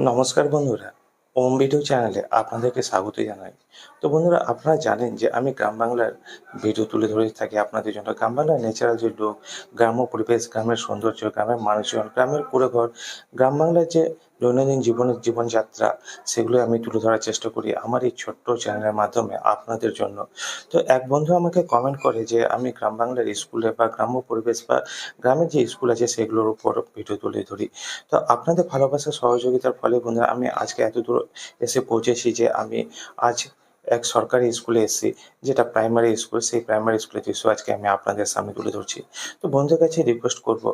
নমস্কার বন্ধুরা। ওম ভিডিও চ্যানেলে আপনাদেরকে স্বাগত জানাই। তো বন্ধুরা, আপনারা জানেন যে আমি গ্রাম বাংলার ভিডিও তুলে ধরে থাকি আপনাদের জন্য। গ্রাম বাংলার ন্যাচারাল যে লোক, গ্রাম্য পরিবেশ, গ্রামের সৌন্দর্য, গ্রামের মানুষজন, গ্রামের কুড়েঘর, গ্রাম বাংলার যে দৈনন্দিন জীবনের জীবনযাত্রা, সেগুলো আমি তুলে ধরার চেষ্টা করি আমার এই ছোট্ট চ্যানেলের মাধ্যমে আপনাদের জন্য। তো এক বন্ধু আমাকে কমেন্ট করে যে, আমি গ্রাম বাংলার স্কুলে বা গ্রাম্য পরিবেশ বা গ্রামের যে স্কুল আছে, সেগুলোর উপর ভিডিও তুলে ধরি। তো আপনাদের ভালোবাসা, সহযোগিতার ফলে বন্ধুরা, আমি আজকে এত দূর এসে পৌঁছেছি যে আমি আজ এক সরকারি স্কুলে এসেছি, যেটা প্রাইমারি স্কুল সেই প্রাইমারি স্কুলের দৃশ্য আজকে আমি আপনাদের সামনে তুলে ধরছি। তো বন্ধুদের কাছে রিকোয়েস্ট করব,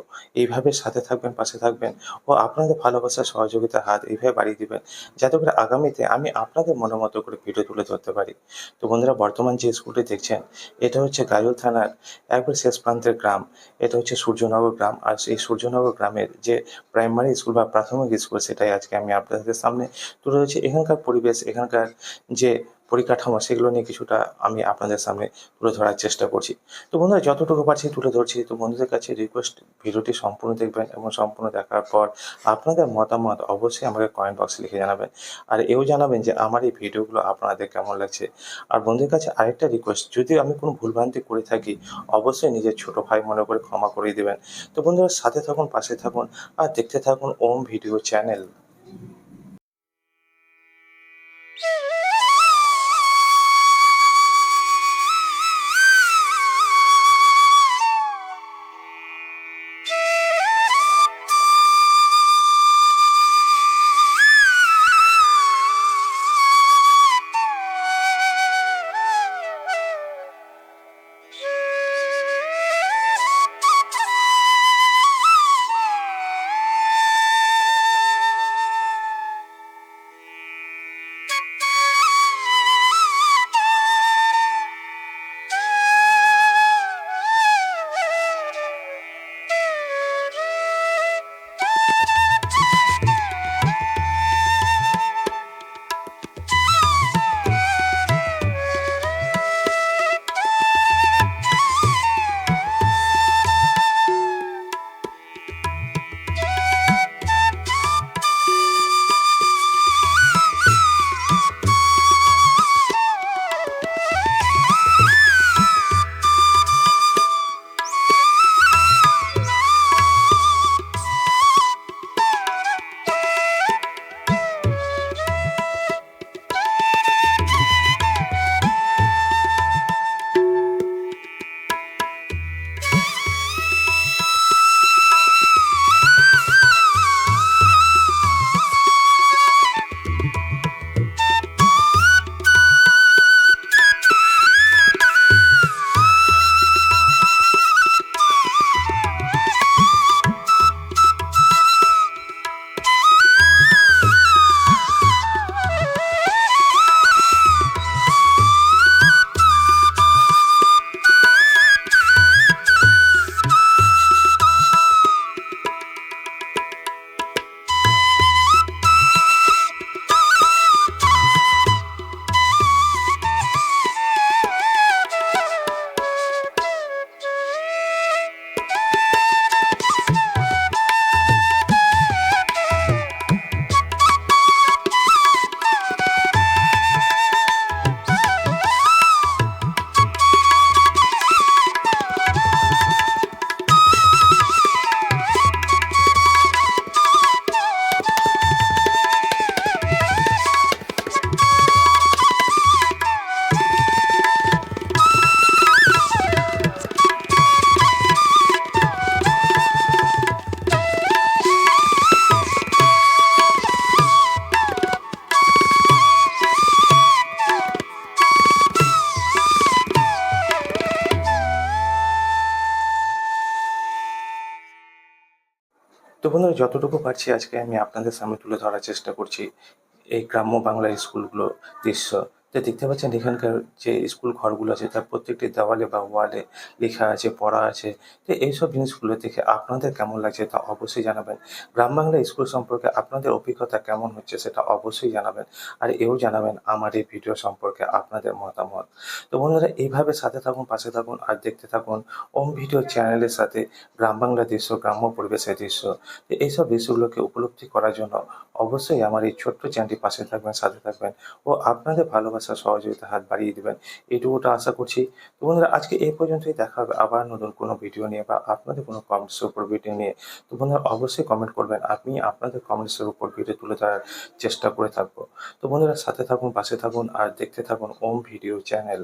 এইভাবে সাথে থাকবেন, পাশে থাকবেন ও আপনাদের ভালোবাসা সহযোগিতার হাত এইভাবে বাড়িয়ে দিবেন, যাতে করে আগামীতে আমি আপনাদের মনের মতো করে ভিডিও তুলে ধরতে পারি। তো বন্ধুরা, বর্তমান যে স্কুলটি দেখছেন, এটা হচ্ছে গাজল থানার একবার শেষ প্রান্তের গ্রাম, এটা হচ্ছে সূর্যনগর গ্রাম, আর সেই সূর্যনগর গ্রামের যে প্রাইমারি স্কুল বা প্রাথমিক স্কুল সেটাই আজকে আমি আপনাদের সামনে তুলে ধরেছি। এখানকার পরিবেশ, এখানকার যে পরিকাঠামো, সেগুলো নিয়ে কিছুটা আমি আপনাদের সামনে তুলে ধরার চেষ্টা করছি। তো বন্ধুরা, যতটুকু পারছি তুলে ধরছি। তো বন্ধুদের কাছে রিকোয়েস্ট ভিডিওটি সম্পূর্ণ দেখবেন এবং সম্পূর্ণ দেখার পর আপনাদের মতামত অবশ্যই আমাকে কমেন্ট বক্সে লিখে জানাবেন। আর এও জানাবেন যে আমার এই ভিডিওগুলো আপনাদের কেমন লাগছে। আর বন্ধুদের কাছে আরেকটা রিকোয়েস্ট যদি আমি কোনো ভুলভ্রান্তি করে থাকি, অবশ্যই নিজের ছোট ভাই মনে করে ক্ষমা করে দেবেন। তো বন্ধুরা, সাথে থাকুন, পাশে থাকুন, আর দেখতে থাকুন ওম ভিডিও চ্যানেল। বন্ধুরা, যতটুকু পারছি আজকে আমি আপনাদের সামনে তুলে ধরার চেষ্টা করছি এই গ্রাম্য বাংলার স্কুলগুলো দৃশ্য। তো দেখতে পাচ্ছেন এখানকার যে স্কুল ঘরগুলো আছে, তার প্রত্যেকটি দেওয়ালে বা ওয়ালে লেখা আছে, পড়া আছে। তো এইসব জিনিসগুলো দেখে আপনাদের কেমন লাগছে তা অবশ্যই জানাবেন। গ্রাম বাংলা স্কুল সম্পর্কে আপনাদের অভিজ্ঞতা কেমন হচ্ছে সেটা অবশ্যই জানাবেন। আর এও জানাবেন আমার এই ভিডিও সম্পর্কে আপনাদের মতামত। তো বন্ধুরা, এইভাবে সাথে থাকুন, পাশে থাকুন আর দেখতে থাকুন ওম ভিডিও চ্যানেলের সাথে গ্রাম বাংলা দৃশ্য, গ্রাম্য পরিবেশের দৃশ্য। তো এইসব দৃশ্যগুলোকে উপলব্ধি করার জন্য অবশ্যই আমার এই ছোট্ট চ্যানেলটি পাশে থাকবেন, সাথে থাকবেন ও আপনাদের ভালোবাসা সহযোগিতা হাত বাড়িয়ে দেবেন। এইটুকুটা আশা করছি। তো বন্ধুরা, আজকে এই পর্যন্তই। দেখা হবে আবার নতুন কোনো ভিডিও নিয়ে বা আপনাদের কোনো কমেন্টসের উপর ভিডিও নিয়ে। তো বন্ধুরা, অবশ্যই কমেন্ট করবেন। আমি আপনাদের কমেন্টসের উপর ভিডিও তুলে ধরার চেষ্টা করে থাকব। তো বন্ধুরা, সাথে থাকুন, পাশে থাকুন, আর দেখতে থাকুন ওম ভিডিও চ্যানেল।